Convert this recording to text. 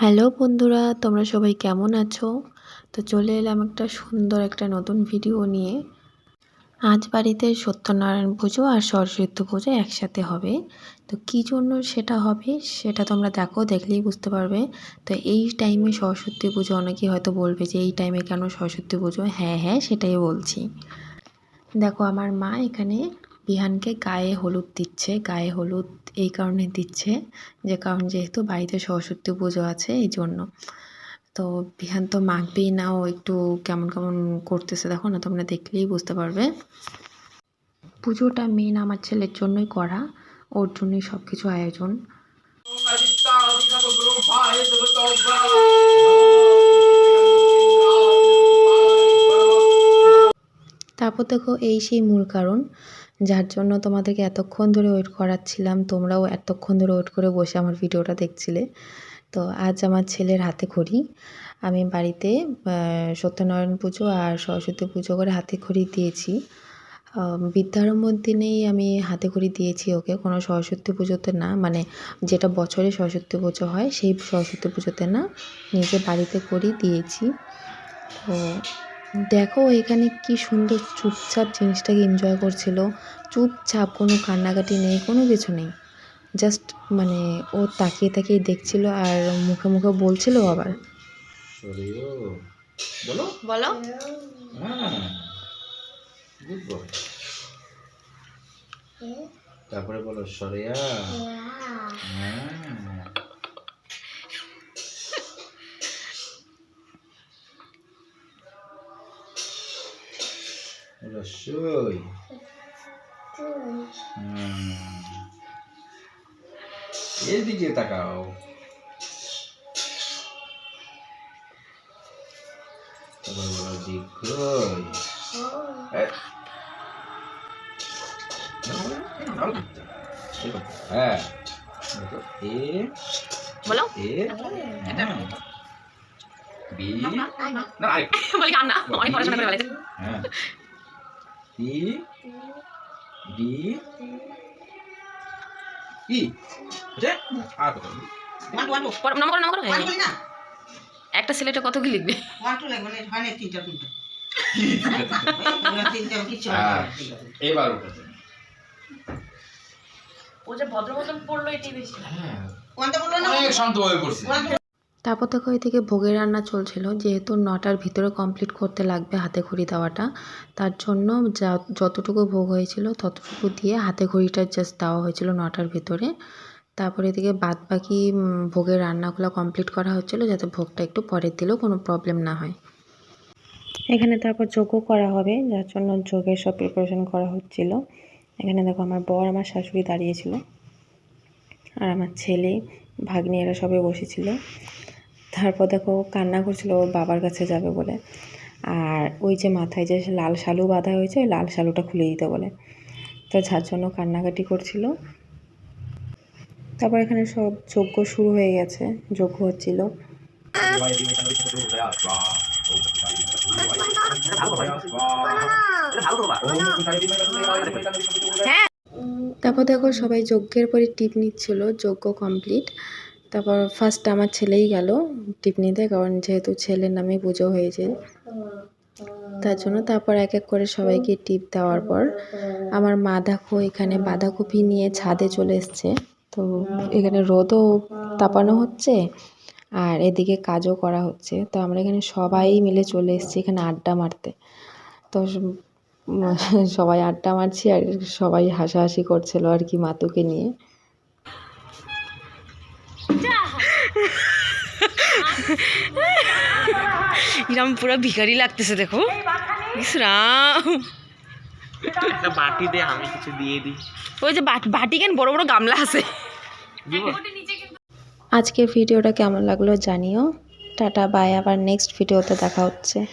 Hello বন্ধুরা, তোমরা সবাই কেমন আছো? তো চলে এলাম একটা সুন্দর একটা নতুন ভিডিও নিয়ে। আজ বাড়িতে সত্যনারায়ণ পুজো আর সরস্বতী পুজো একসাথে হবে। তো কী জন্য সেটা হবে, সেটা তোমরা দেখো, দেখলেই বুঝতে পারবে। তো এই টাইমে সরস্বতী পুজো অনেকেই হয়তো বলবে যে, এই টাইমে কেন সরস্বতী পুজো? হ্যাঁ হ্যাঁ সেটাই বলছি। দেখো, আমার মা এখানে বিহানকে গায়ে হলুদ দিচ্ছে, গায়ে হলুদ এই কারণে দিচ্ছে, যে কারণ যেহেতু বাড়িতে সরস্বতী পুজো আছে এই জন্য। তো বিহান তো মাখবেই না, ও একটু কেমন কেমন করতেছে দেখো না, তোমরা দেখলেই বুঝতে পারবে। পুজোটা মেন আমার ছেলের জন্যই করা, ওর জন্যই সব কিছু আয়োজন দেখো এই সেই মূল কারণ, যার জন্য তোমাদেরকে এতক্ষণ ধরে ওয়েট করাচ্ছিলাম, তোমরাও এতক্ষণ ধরে ওয়েট করে বসে আমার ভিডিওটা দেখছিলে। তো আজ আমার ছেলের হাতে খড়ি আমি বাড়িতে সত্যনারায়ণ পুজো আর সরস্বতী পুজো করে হাতে খড়ি দিয়েছি। বিদ্যারম্ভর দিনেই আমি হাতে খড়ি দিয়েছি ওকে, কোনো সরস্বতী পুজোতে না মানে যেটা বছরে সরস্বতী পুজো হয়, সেই সরস্বতী পুজোতে না নিজে বাড়িতে করি দিয়েছি। তো দেখো এখানে কি সুন্দর চুপচাপ জিনিসটাকে এনজয় করছিল। চুপচাপ কোনো কান্নাকাটি নেই কোনো কিছু নেই। জাস্ট মানে ও তাকিয়ে তাকিয়ে দেখছিল আর মুখে মুখে বলছিল আবার। বলো। বলো। হ্যাঁ গুড বয় তারপরে বলো সরিয়া রসই হুম। এদিকে তাকাও। হ্যাঁ দেখো, এ বলো এ হ্যাঁ। বি না আরে বলি কান্না অনেক পড়াশোনা করে ফেলেছে হ্যাঁ সি ডি ই। বুঝে আর কত? ওয়ান ওয়ান পড়ো, নাম করো নাম করো ওয়ান বলি না? একটা সিলেটে কত কি লিখবে? ওয়ান টু লাগবে না হয় না তিনটা তিনটা। হ্যাঁ। এবার উঠেছে। ও যে ভদ্র মতন পড়ল এটাই বেশি হ্যাঁ। ওয়ানটা বলল না। অনেক শান্ত হয়ে পড়ছে। তারপর থেকে ওইদিকে ভোগের রান্না চলছিল। যেহেতু নটার ভিতরে কমপ্লিট করতে লাগবে হাতে ঘড়ি দেওয়াটা, তার জন্য যা, যতটুকু ভোগ হয়েছিল ততটুকু দিয়ে হাতে ঘড়িটা জাস্ট দেওয়া হয়েছিল নটার ভিতরে। তারপরে এদিকে বাদ বাকি ভোগের রান্নাগুলো কমপ্লিট করা হচ্ছিল যাতে ভোগটা একটু পরে দিলেও কোনো প্রবলেম না হয়। এখানে তারপর যোগও করা হবে, যার জন্য যোগের সব প্রিপারেশন করা হচ্ছিল। এখানে দেখো আমার বর আমার শাশুড়ি দাঁড়িয়েছিল আর আমার ছেলে, ভাগ্নি এরা সবাই বসেছিল। তারপর দেখো কান্না করছিল ওর বাবার কাছে যাবে বলে। আর ওই যে মাথায় যে লাল শালু বাঁধা হয়েছে ওই লাল শালুটা খুলে দিতে বলে। তো যার জন্য কান্নাকাটি করছিল। তারপর এখানে সব যজ্ঞ শুরু হয়ে গেছে যজ্ঞ হচ্ছিল। তারপর দেখো সবাই যজ্ঞের পরে টিপ নিচ্ছিল যজ্ঞ কমপ্লিট। তারপর ফার্স্ট আমার ছেলেই গেল টিপ নিতে কারণ যেহেতু ছেলের নামে পুজো হয়েছে। তার জন্য তারপর এক এক করে সবাইকে টিপ দেওয়ার পর আমার মা দেখো এখানে বাঁধাকপি নিয়ে ছাদে চলে এসছে। তো এখানে রোদও তাপানো হচ্ছে আর এদিকে কাজও করা হচ্ছে। তো আমরা এখানে সবাই মিলে চলে এসেছি এখানে আড্ডা মারতে। তো সবাই আড্ডা মারছি আর সবাই হাসাহাসি করছিল আর কি মাতুকে নিয়ে। ইরাম পুরো ভিখারি লাগতেছে দেখো। ইস বাটি দে আমি কিছু দিয়ে দিই। ওই যে বাট- বাটি কেন? বড় বড় গামলা আছে। আজকের ভিডিওটা কেমন লাগল জানিও। Tata bye. আবার নেক্সট ভিডিওতে দেখা হচ্ছে।